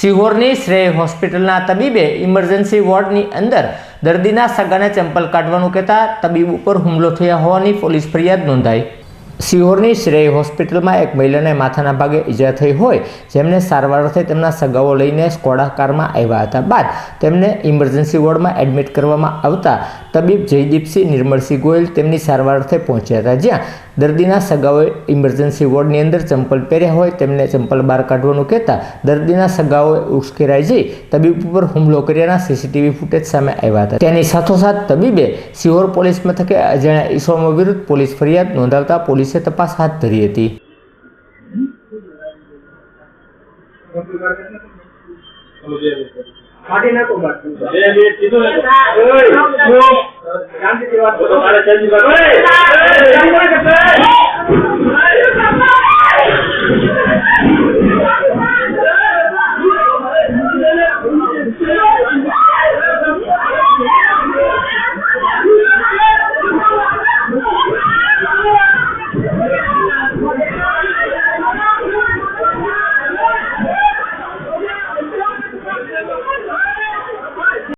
સિહોરની શ્રેય હોસ્પિટલના તબીબે ઇમરજન્સી વોર્ડની અંદર દર્દીના સગાને ચંપલ કાઢવાનું કહેતા તબીબ ઉપર હુમલો થયા હોવાની પોલીસ ફરિયાદ નોંધાઈ. સિહોરની શ્રેય હોસ્પિટલમાં એક મહિલાને માથાના ભાગે ઈજા થઈ હોય, જેમને સારવાર અર્થે તેમના સગાઓ લઈને સ્કોડા કારમાં આવ્યા હતા. બાદ તેમને ઇમરજન્સી વોર્ડમાં એડમિટ કરવામાં આવતા તબીબ જયદીપસિંહ નિર્મળસિંહ ગોયલ તેમની સારવાર અર્થે પહોંચ્યા હતા, જ્યાં દર્દીના સગાઓએ ઇમરજન્સી વોર્ડની અંદર ચંપલ પહેર્યા હોય તેમને ચંપલ બહાર કાઢવાનું કહેતા દર્દીના સગાઓએ ઉશ્કેરાઈ જઈ તબીબ ઉપર હુમલો કર્યાના સીસીટીવી ફૂટેજ સામે આવ્યા હતા. તેની સાથોસાથ તબીબે સિહોર પોલીસ મથકે અજાણ્યા ઈસમો વિરુદ્ધ પોલીસ ફરિયાદ નોંધાવતા પોલીસે તપાસ હાથ ધરી હતી. ફાટી નાખો બાદ. 对对对对对